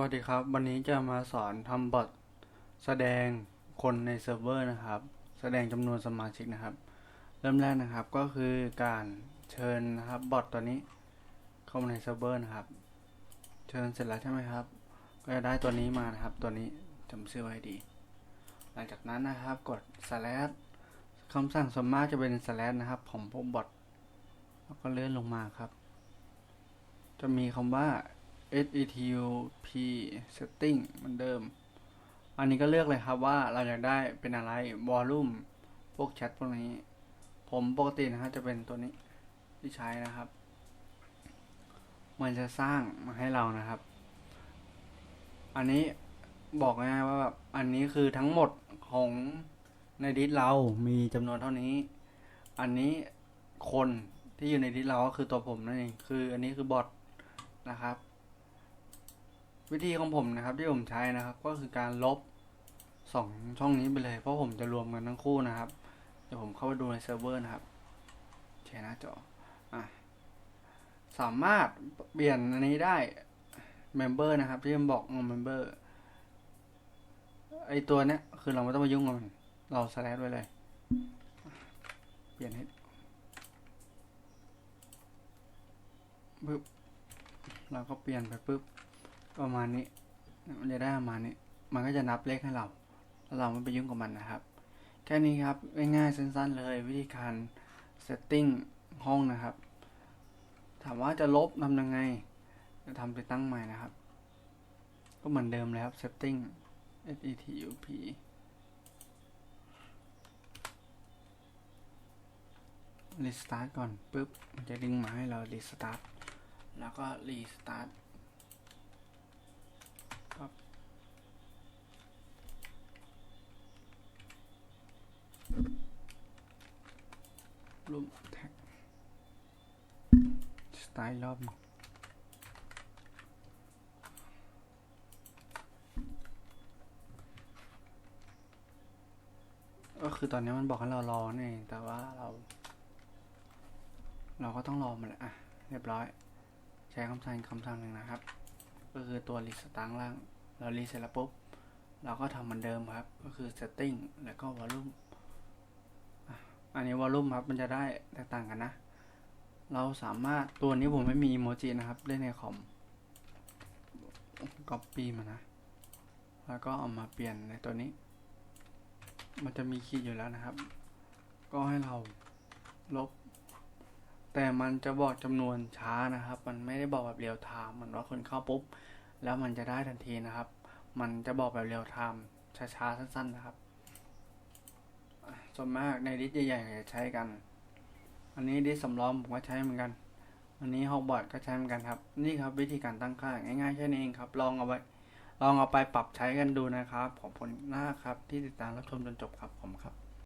วัสดีครับ วันนี้จะมาสอนทำบอทแสดงคนในเซิร์ฟเวอร์นะครับ แสดงจำนวนสมาชิกนะครับ เริ่มแรกนะครับก็คือการเชิญนะครับบอทตัวนี้เข้ามาในเซิร์ฟเวอร์นะครับ เชิญเสร็จแล้วใช่ไหมครับ ก็จะได้ตัวนี้มานะครับ ตัวนี้จำชื่อไว้ดี หลังจากนั้นนะครับกด slash คำสั่งส่วนมากจะเป็น slash นะครับ ของพวกบอทแล้วก็เลื่อนลงมาครับ จะมีคำว่า setup setting เหมือนเดิม อันนี้ก็เลือกเลยครับว่าเราอยากได้เป็นอะไร volume พวกแชทพวกนี้ ผมปกตินะครับจะเป็นตัวนี้ที่ใช้นะครับ มันจะสร้างมาให้เรานะครับ อันนี้บอกง่ายว่าแบบอันนี้คือทั้งหมดของในดิสเรา มีจำนวนเท่านี้ อันนี้คนที่อยู่ในดิสเราก็คือตัวผมนั่นเอง คืออันนี้คือบอทนะครับ วิธีของผมนะครับ ที่ผมใช้นะครับ ก็คือการลบสองช่องนี้ไปเลย เพราะผมจะรวมกันทั้งคู่นะครับ เดี๋ยวผมเข้าไปดูในเซิร์ฟเวอร์นะครับแชร์หน้าจออะสามารถเปลี่ยนอันนี้ได้ Member นะครับ ที่ผมบอกงง Member ไอตัวเนี้ยคือเราไม่ต้องมายุ่งกับมัน เราสแลชไว้เลย เปลี่ยนให้ปึ๊บเราก็เปลี่ยนไปปึ๊บ ประมาณนี้ มันจะได้ประมาณนี้ มันก็จะนับเลขให้เราแล้วเราไม่ไปยุ่งกับมันนะครับ แค่นี้ครับง่ายๆสั้นๆ เลยวิธีการ setting ห้องนะครับ ถามว่าจะลบทำยังไง จะทำไปตั้งใหม่นะครับ ก็เหมือนเดิมเลยครับ setting setup restart ก่อนปุ๊บ มันจะดึงมาให้เรา restart แล้วก็ restart ครับ รูปแท็กสไตล์รอบหนึ่งก็คือตอนนี้มันบอกให้เรารอนี่นเองแต่ว่าเรา เราก็ต้องรอมันแหละอะ เรียบร้อย ใช้คำสั่งคำสั่งหนึ่งนะครับ ก็คือตัวรีสตาร์ล่าง เรารีเสร็จแล้วปุ๊บ เราก็ทำเหมือนเดิมครับ ก็คือ setting แล้วก็ volume อันนี้ volume ครับมันจะได้แตกต่างกันนะ เราสามารถตัวนี้ผมไม่มีอีโมจินะครับ เล่นในคอม copy มานะ แล้วก็เอามาเปลี่ยนในตัวนี้ มันจะมีคีย์อยู่แล้วนะครับ ก็ให้เราลบ แต่มันจะบอกจำนวนช้านะครับ มันไม่ได้บอกแบบเรียลไทม์มันว่าคนเข้าปุ๊บ แล้วมันจะได้ทันทีนะครับ มันจะบอกแบบเรียลไทม์ช้าๆสั้น ๆนะครับ ส่วนมากในดิสใหญ่ๆจะใช้กัน อันนี้ดิสสำรองผมก็ใช้เหมือนกัน อันนี้ฮอกบอดก็ใช้เหมือนกันครับ นี่ครับวิธีการตั้งค่าง่ายๆแค่นี้เองครับ ลองเอาไว้ ลองเอาไปปรับใช้กันดูนะครับ ขอบคุณมากครับ ที่ติดตามรับชมจนจบครับผมครับ